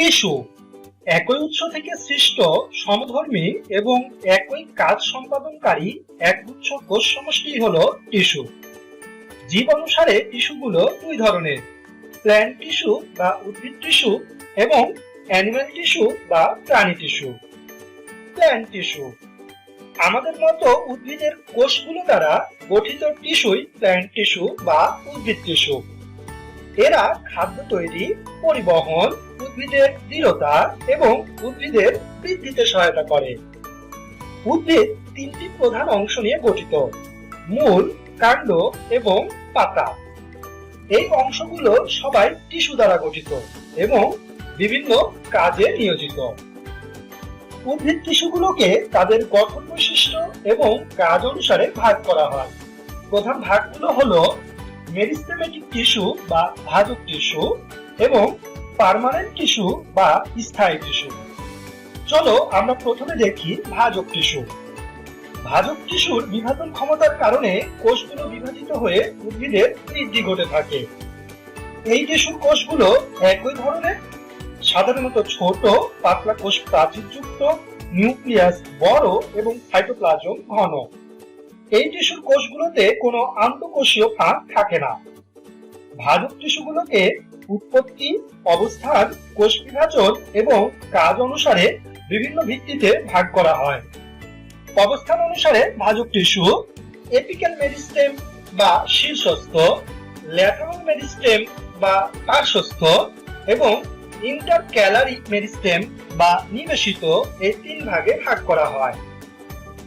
Tissue. একই উৎস থেকে সৃষ্ট সমধর্মী এবং একই কাজ সম্পাদনকারী একগুচ্ছ কোষ সমষ্টি হলো টিস্যু। জীব অনুসারে টিস্যুগুলো দুই ধরনের, প্ল্যান্ট টিস্যু বা উদ্ভিদ টিস্যু এবং অ্যানিমাল টিস্যু বা প্রাণী টিস্যু। Plant tissue. আমাদের মতো উদ্ভিদের কোষগুলো দ্বারা গঠিত টিস্যুই প্ল্যান্ট টিস্যু বা উদ্ভিদ টিস্যু। এরা খাদ্য তৈরি, পরিবহন, উদ্ভিদের দৃঢ়তা এবং উদ্ভিদের বৃদ্ধিতে সহায়তা করে। উদ্ভিদ তিনটি প্রধান অংশ নিয়ে গঠিত, মূল, কাণ্ড এবং পাতা। এই অংশগুলো সবাই টিস্যু দ্বারা গঠিত এবং বিভিন্ন কাজে নিয়োজিত। উদ্ভিদ টিস্যুগুলোকে তাদের গঠন বৈশিষ্ট্য এবং কাজ অনুসারে ভাগ করা হয়। প্রধান ভাগগুলো হলো মেরিস্টেমেটিক টিস্যু বা ভাজক টিস্যু এবং পার্মানেন্ট টিস্যু বা স্থায়ী টিস্যু। চলো আমরা প্রথমে দেখি ভাজক টিস্যু। ভাজক টিস্যুর বিভাজন ক্ষমতার কারণে কোষগুলো বিভাজিত হয়ে উদ্ভিদের বৃদ্ধি ঘটে থাকে। এই টিস্যুর কোষগুলো একই ধরনের। সাধারণত ছোট, পাতলা কোষ প্রাচীরযুক্ত, নিউক্লিয়াস বড় এবং সাইটোপ্লাজম ঘন। এই টিস্যুর কোষগুলোতে কোনো আন্তঃকোষীয় ফাঁক থাকে না। ভাজক টিস্যুগুলোকে উৎপত্তি, অবস্থান, কোষ বিভাজন এবং কাজ অনুসারে বিভিন্ন ভিত্তিতে ভাগ করা হয়। অবস্থান অনুসারে ভাজক টিস্যু এপিক্যাল মেরিস্টেম বা শীর্ষস্থ, ল্যাটারাল মেরিস্টেম বা পার্শ্বস্থ এবং ইন্টার ক্যালারি মেরিস্টেম বা নিবেশিত এই তিন ভাগে ভাগ করা হয়।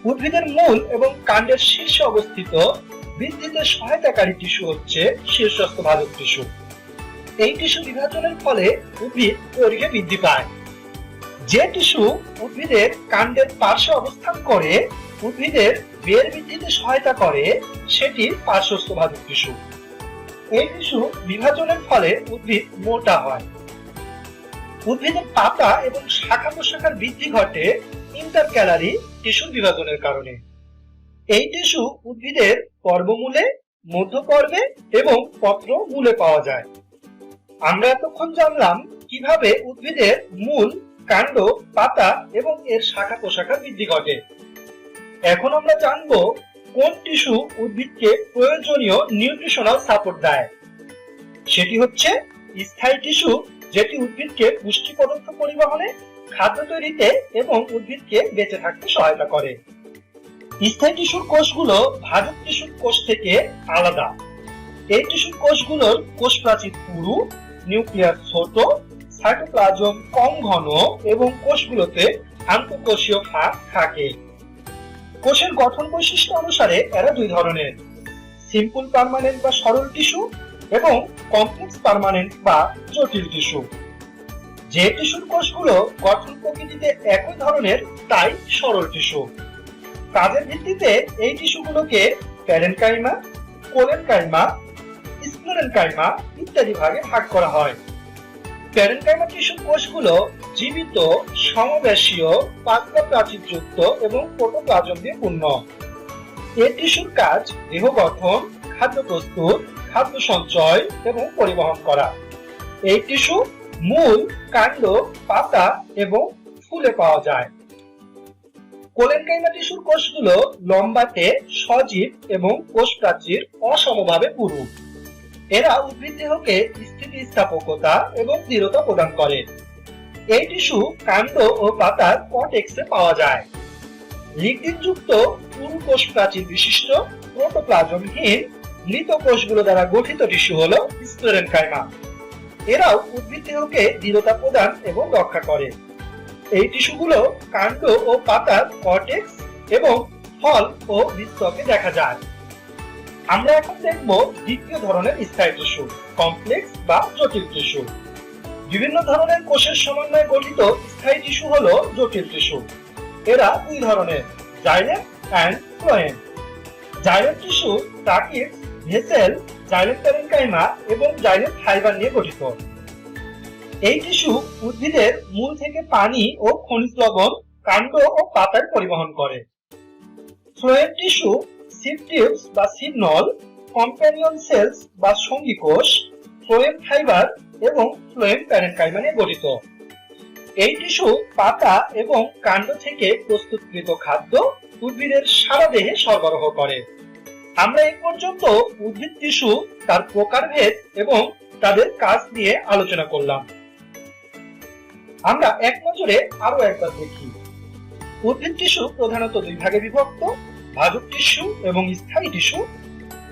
উদ্ভিদের মূল এবং কাণ্ডের শীর্ষে অবস্থিত বৃদ্ধিতে সহায়তাকারী টিস্যু হচ্ছে শীর্ষস্থ ভাজক টিস্যু। এই টিস্যু বিভাজনের ফলে উদ্ভিদ দৈর্ঘ্যে বৃদ্ধি পায়। যে টিস্যু উদ্ভিদের কাণ্ডের পার্শ্বে অবস্থান করে, উদ্ভিদের বের বৃদ্ধিতে সহায়তা করে, সেটি পার্শ্বস্থ ভাজক টিস্যু। এই টিস্যু বিভাজনের ফলে উদ্ভিদ মোটা হয়। উদ্ভিদের পাতা এবং শাখা প্রশাখার বৃদ্ধি ঘটে ইন্টার ক্যালারি টিস্যুর বিভাজনের কারণে। এই টিস্যু উদ্ভিদের পর্বমূলে মধ্যপর্বে এবং পত্র মূলে পাওয়া যায়। আমরা এতক্ষণ জানলাম কীভাবে উদ্ভিদের মূল কাণ্ড, পাতা এবং এর শাখা প্রশাখা বৃদ্ধি ঘটে। এখন আমরা জানব কোন টিস্যু উদ্ভিদকে প্রয়োজনীয় নিউট্রিশনাল সাপোর্ট দেয়। সেটি হচ্ছে স্থায়ী টিস্যু যেটি উদ্ভিদকে পুষ্টি পদার্থ পরিবহনে খাদ্য তৈরিতে এবং উদ্ভিদকে বেঁচে থাকতে সহায়তা করে। স্থায়ী টিস্যুর কোষগুলো ভাজক টিস্যুর কোষ থেকে আলাদা। এই টিস্যুর কোষগুলোর কোষ প্রাচীর পুরু, নিউক্লিয়াস ছোট, সাইটোপ্লাজম কম ঘন এবং কোষগুলোতে আন্তঃকোষীয় ফাঁক থাকে। কোষের গঠন বৈশিষ্ট্য অনুসারে এরা দুই ধরনের, সিম্পল পার্মানেন্ট বা সরল টিস্যু এবং কমপ্লেক্স পার্মানেন্ট বা জটিল টিস্যু। যে টিস্যুর কোষগুলো গঠন প্রকৃতিতে একই ধরনের, তাই সরল টিস্যু। কাজের ভিত্তিতে এই টিস্যুগুলোকে প্যারেনকাইমা, কোলেনকাইমা স্প্লেরেনকাইমা ইত্যাদি ভাগে ভাগ করা হয়। প্যারেনকাইমা টিস্যুর কোষগুলো জীবিত, সমবেশীয় পাতলা প্রাচীরযুক্ত এবং প্রোটোপ্লাজম দিয়ে পূর্ণ। এই টিস্যুর কাজ দেহ গঠন, খাদ্য প্রস্তুত, খাদ্য সঞ্চয় এবং পরিবহন করা। এই টিস্যু মূল কাণ্ড, পাতা এবং ফুলে পাওয়া যায়। কোলেনকাইমা টিস্যুর কোষগুলো লম্বাতে সজীব এবং কোষ প্রাচীর অসমভাবে পুরু। এরা উদ্ভিদ দেহকে স্থিতিস্থাপকতা এবং দৃঢ়তা প্রদান করে। এই টিস্যু কাণ্ড ও পাতার কটেক্সে পাওয়া যায়। লিগনিন যুক্ত পুরু কোষ প্রাচীর বিশিষ্ট প্রোটোপ্লাজমহীন মৃত কোষগুলো দ্বারা গঠিত টিস্যু হলো স্প্লেরেনকাইমা এরাও উদ্ভিদ দেহকে দৃঢ়তা প্রদান এবং রক্ষা করে। এই টিস্যুগুলো কাণ্ড ও পাতার কর্টেক্স এবং ফল ও বৃত্তকে দেখা যায়। আমরা এখন দেখব দ্বিতীয় ধরনের স্থায়ী টিস্যু, কমপ্লেক্স বা জটিল টিস্যু। বিভিন্ন ধরনের কোষের সমন্বয়ে গঠিত স্থায়ী টিস্যু হলো জটিল টিস্যু। এরা দুই ধরনের xylem and phloem xylem tissue টাকিট vessel xylem parenchyma এবং জাইলেম ফাইবার নিয়ে গঠিত। এই টিস্যু উদ্ভিদের মূল থেকে পানি ও খনিজ লবণ, কাণ্ড ও পাতায় পরিবহন করে। ফ্লোয়েম টিস্যু, সিড টিউবস বা সিড নল কম্প্যানিয়ন সেলস বা সঙ্গী কোষ ফ্লোয়েম ফাইবার এবং ফ্লোয়েম প্যারেনকাইমা নিয়ে গঠিত। এই টিস্যু পাতা এবং কাণ্ড থেকে প্রস্তুতকৃত খাদ্য উদ্ভিদের সারা দেহে সরবরাহ করে। আমরা এই পর্যন্ত উদ্ভিদ টিস্যু, তার প্রকারভেদ এবং তাদের কাজ নিয়ে আলোচনা করলাম। আমরা এক নজরে আরও একবার দেখি। উদ্ভিদ টিস্যু প্রধানত দুই ভাগে বিভক্ত, ভাজক টিস্যু এবং স্থায়ী টিস্যু।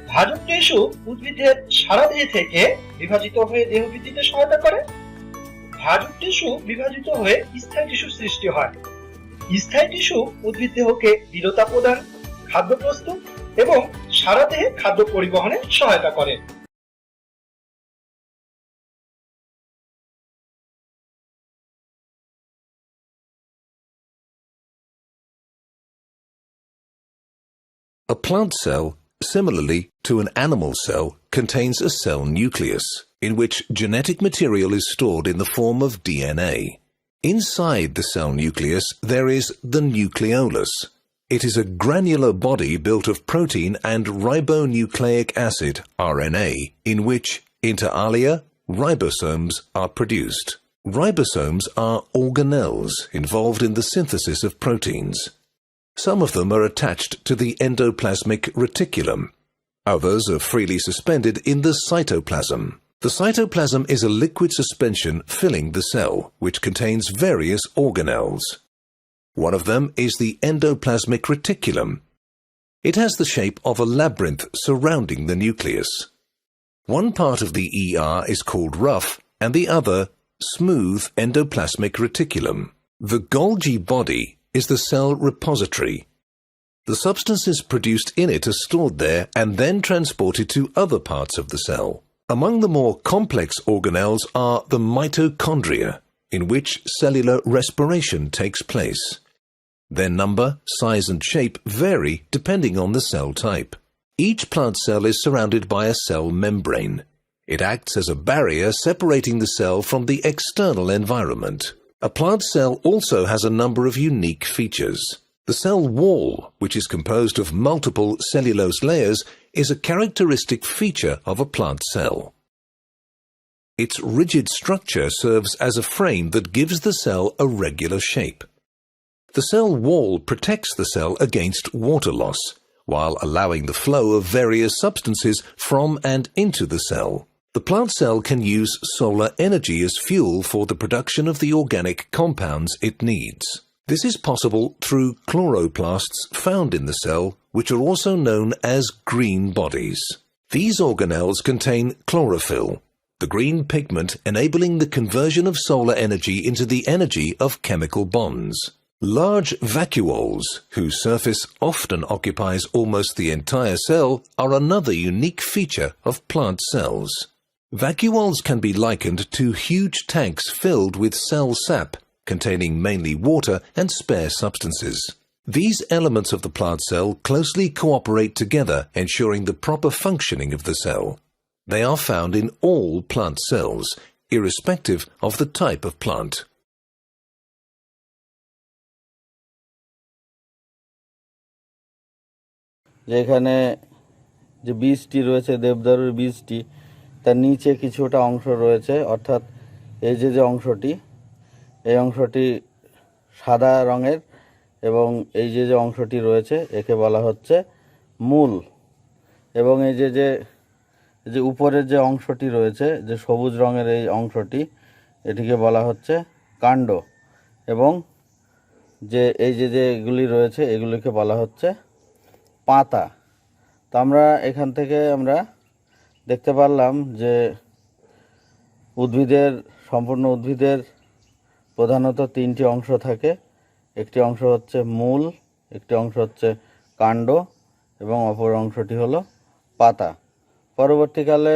ভাজক টিস্যু উদ্ভিদের সারা দেহ থেকে বিভাজিত হয়ে দেহ বৃদ্ধিতে সহায়তা করে। ভাজক টিস্যু বিভাজিত হয়ে স্থায়ী টিস্যু সৃষ্টি হয়। স্থায়ী টিস্যু উদ্ভিদ দেহকে দৃঢ়তা প্রদান, খাদ্য প্রস্তুত এবং সারা দেহে খাদ্য পরিবহনে সহায়তা করে A plant cell, similarly to an animal cell, contains a cell nucleus, in which genetic material is stored in the form of DNA. Inside the cell nucleus, there is the nucleolus. it is a granular body built of protein and ribonucleic acid, RNA, in which, inter alia, ribosomes are produced. Ribosomes are organelles involved in the synthesis of proteins. Some of them are attached to the endoplasmic reticulum. Others are freely suspended in the cytoplasm. The cytoplasm is a liquid suspension filling the cell, which contains various organelles. One of them is the endoplasmic reticulum. It has the shape of a labyrinth surrounding the nucleus. One part of the ER is called rough and the other smooth endoplasmic reticulum. The Golgi body is the cell repository. The substances produced in it are stored there and then transported to other parts of the cell. Among the more complex organelles are the mitochondria, in which cellular respiration takes place. Their number, size and shape vary depending on the cell type. Each plant cell is surrounded by a cell membrane. It acts as a barrier separating the cell from the external environment. A plant cell also has a number of unique features. The cell wall, which is composed of multiple cellulose layers, is a characteristic feature of a plant cell. Its rigid structure serves as a frame that gives the cell a regular shape. The cell wall protects the cell against water loss, while allowing the flow of various substances from and into the cell. The plant cell can use solar energy as fuel for the production of the organic compounds it needs. This is possible through chloroplasts found in the cell, which are also known as green bodies. These organelles contain chlorophyll, the green pigment enabling the conversion of solar energy into the energy of chemical bonds. Large vacuoles, whose surface often occupies almost the entire cell, are another unique feature of plant cells. Vacuoles can be likened to huge tanks filled with cell sap, containing mainly water and spare substances. These elements of the plant cell closely cooperate together, ensuring the proper functioning of the cell. They are found in all plant cells, irrespective of the type of plant. যে এখানে যে বীজটি রয়েছে দেবদারুর বীজটি তার নিচে কিছুটা অংশ রয়েছে অর্থাৎ এই যে যে অংশটি এই অংশটি সাদা রঙের এবং এই যে যে অংশটি রয়েছে একে বলা হচ্ছে মূল এবং এই যে যে যে উপরের যে অংশটি রয়েছে, যে সবুজ রঙের এই অংশটি, এটিকে বলা হচ্ছে কাণ্ড এবং যে এই যে যেগুলি রয়েছে, এগুলিকে বলা হচ্ছে পাতা। তো আমরা এখান থেকে আমরা দেখতে পারলাম যে উদ্ভিদের, সম্পূর্ণ উদ্ভিদের প্রধানত তিনটি অংশ থাকে। একটি অংশ হচ্ছে মূল, একটি অংশ হচ্ছে কাণ্ড এবং অপর অংশটি হলো পাতা। পরবর্তীকালে